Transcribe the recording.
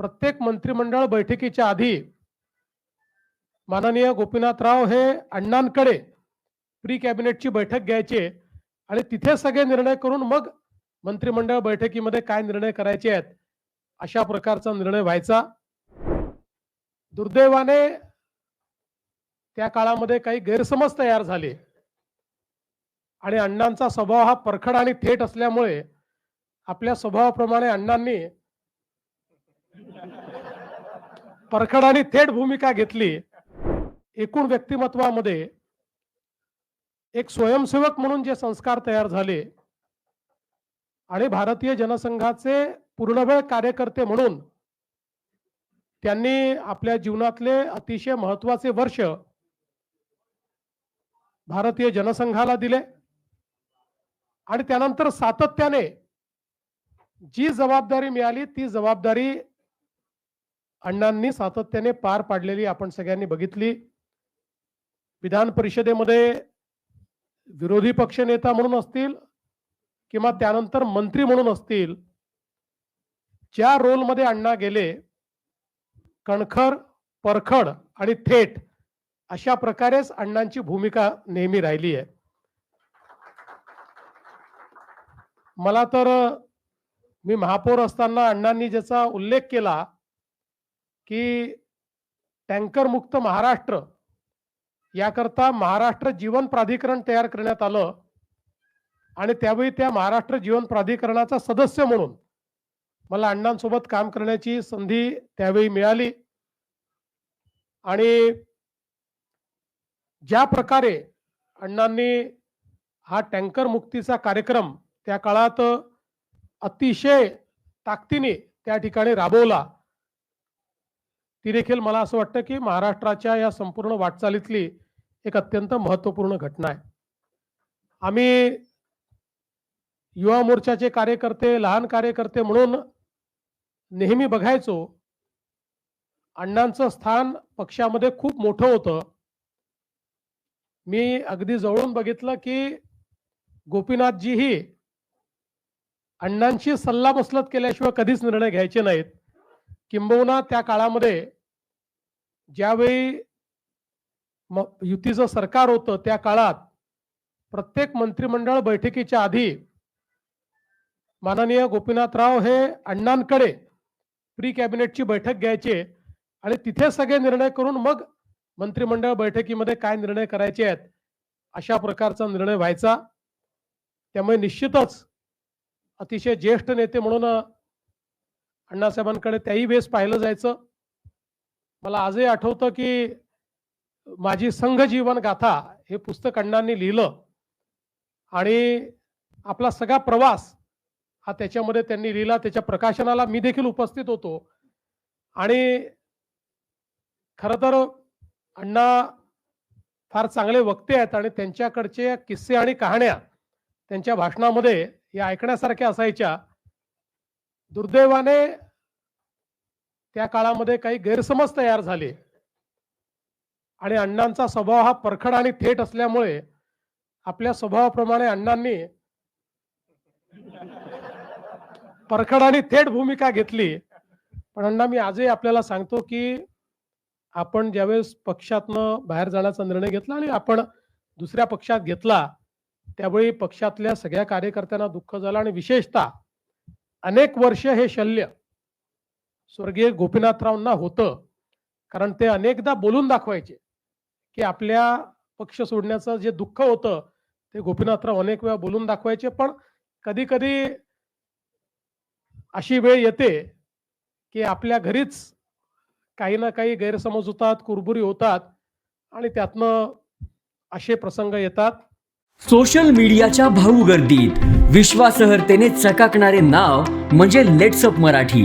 प्रत्येक मंत्रिमंडळ बैठकीच्या आधी माननीय गोपीनाथराव हे अण्णांकडे प्री कॅबिनेटची बैठक घ्यायचे आणि तिथे सगळे निर्णय करून मग मंत्रिमंडळ बैठकीमध्ये काय निर्णय करायचे आहेत अशा प्रकारचा निर्णय व्हायचा. दुर्दैवाने त्या काळामध्ये काही गैरसमज तयार झाले. आणि अण्णांचा स्वभाव हा परखड आणि थेट असल्यामुळे आपल्या स्वभावाप्रमाणे अण्णांनी परखडाने थेट भूमिका घेतली. एकूण व्यक्तिमत्वामध्ये एक स्वयंसेवक म्हणून जे संस्कार तयार झाले आणि भारतीय जनसंघाचे पूर्णवेळ कार्यकर्ते म्हणून त्यांनी आपल्या जीवनातले अतिशय महत्त्वाचे वर्ष भारतीय जनसंघाला दिले. आणि त्यानंतर सातत्याने जी जबाबदारी मिळाली ती जबाबदारी अण्णांनी सातत्याने पार पाडलेली आपण सगळ्यांनी बघितली. विधान परिषदेमध्ये विरोधी पक्षनेता म्हणून असतील किंवा त्यानंतर मंत्री म्हणून असतील ज्या रोलमध्ये अण्णा गेले कणखर परखड आणि थेट अशा प्रकारेच अण्णांची भूमिका नेहमी राहिली आहे. मला तर मी महापौर असताना अण्णांनी ज्याचा उल्लेख केला की टँकर मुक्त महाराष्ट्र याकरता महाराष्ट्र जीवन प्राधिकरण तयार करण्यात आलं आणि त्यावेळी त्या महाराष्ट्र जीवन प्राधिकरणाचा सदस्य म्हणून मला अण्णांसोबत काम करण्याची संधी त्यावेळी मिळाली. आणि ज्या प्रकारे अण्णांनी हा टँकर मुक्तीचा कार्यक्रम त्या काळात अतिशय ताकदीने त्या ठिकाणी राबवला ती देखील मला असं वाटतं की महाराष्ट्राच्या या संपूर्ण वाटचालीतली एक अत्यंत महत्त्वपूर्ण घटना आहे. आम्ही युवा मोर्चाचे कार्यकर्ते लहान कार्यकर्ते म्हणून नेहमी बघायचो अण्णांचं स्थान पक्षामध्ये खूप मोठं होतं. मी अगदी जवळून बघितलं की गोपीनाथजीही अण्णांशी सल्लामसलत केल्याशिवाय कधीच निर्णय घ्यायचे नाहीत. किंबहुना त्या काळामध्ये ज्यावेळी युतीचं सरकार होतं त्या काळात प्रत्येक मंत्रिमंडळ बैठकीच्या आधी माननीय गोपीनाथराव हे अण्णांकडे प्री कॅबिनेटची बैठक घ्यायचे आणि तिथे सगळे निर्णय करून मग मंत्रिमंडळ बैठकीमध्ये काय निर्णय करायचे आहेत अशा प्रकारचा निर्णय व्हायचा. त्यामुळे निश्चितच अतिशय ज्येष्ठ नेते म्हणून अण्णासाहेबांकडे त्याही वेळेस पाहिलं जायचं. मला आजही आठवतं की माझी संघ जीवन गाथा हे पुस्तक अण्णांनी लिहिलं. आणि आपला सगळा प्रवास हा त्याच्यामध्ये त्यांनी लिहिला त्याच्या प्रकाशनाला मी देखील उपस्थित होतो. आणि खरं तर अण्णा फार चांगले वक्ते आहेत आणि त्यांच्याकडचे किस्से आणि कहाण्या त्यांच्या भाषणामध्ये या ऐकण्यासारख्या असायच्या. दुर्दैवाने त्या काळामध्ये काही गैरसमज तयार झाले. आणि अण्णांचा स्वभाव हा परखड आणि थेट असल्यामुळे आपल्या स्वभावाप्रमाणे अण्णांनी परखड आणि थेट भूमिका घेतली. पण अण्णा मी आजही आपल्याला सांगतो की आपण ज्यावेळेस पक्षातनं बाहेर जाण्याचा निर्णय घेतला आणि आपण दुसऱ्या पक्षात घेतला त्यावेळी पक्षातल्या सगळ्या कार्यकर्त्यांना दुःख झालं आणि विशेषतः अनेक वर्ष हे शल्य स्वर्गीय गोपीनाथरावांना होतं. कारण ते अनेकदा बोलून दाखवायचे की आपल्या पक्ष सोडण्याचं जे दुःख होतं ते गोपीनाथराव अनेक वेळा बोलून दाखवायचे. पण कधी कधी अशी वेळ येते की आपल्या घरीच काही ना काही गैरसमज होतात कुरबुरी होतात आणि त्यातनं असे प्रसंग येतात. सोशल मीडियाच्या भाऊ गर्दीत विश्वासार्हतेने चकाकणारे नाव म्हणजे लेट्सअप मराठी.